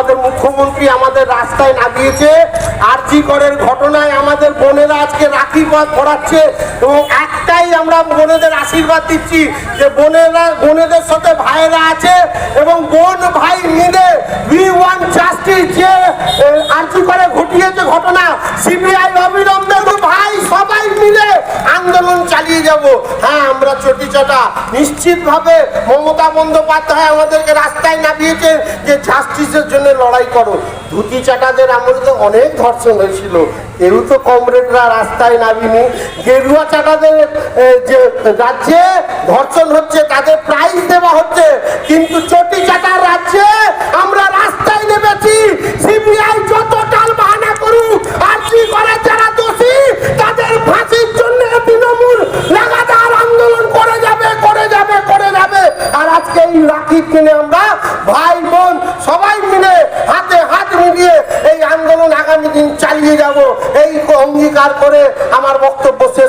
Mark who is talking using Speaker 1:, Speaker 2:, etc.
Speaker 1: আমাদের মুখ্যমন্ত্রী আমাদের রাস্তায় নামিয়েছে, আরজি করের ঘটনায় আমাদের বোনেরা আজকে রাখি পথ পড়াচ্ছে এবং একটাই আমরা বোনেদের আশীর্বাদ দিচ্ছি যে বোনেরা, বোনেদের সাথে ভাইয়েরা আছে এবং বোন ভাই মিলে উই ওয়ান জাস্টিস যে আরজি করে ঘটিয়েছে ঘটনা সিবিআই অবিলম্বে ভাই সবাই মিলে আন্দোলন চালিয়ে যাব। হ্যাঁ আমরা চটি চাটা নিশ্চিতভাবে মমতা বন্দ্যোপাধ্যায় আমাদেরকে রাস্তায় নামিয়েছে যে জাস্টিসের জন্য লড়াই করো। ধুতি চাটাদের আমলে তো অনেক ধর্ষণ হয়েছিল। কেউ তো কমরেডরা রাস্তায় নামিনি। গেরুয়া চাটাদের যে রাজ্যে ধর্ষণ হচ্ছে, তাদের প্রাইজ দেওয়া হচ্ছে। কিন্তু চটি চাটার রাজ্যে আমরা রাস্তায় নেমেছি। সিবিআই যত টাল বাহানা করুক, আর কি করে যারা দোষী, তাদের ফাঁসির এই রাখি কিনে আমরা ভাই বোন সবাই মিলে হাতে হাত মিলিয়ে এই আন্দোলন আগামী দিন চালিয়ে যাব। এই অঙ্গীকার করে আমার বক্তব্য শেষ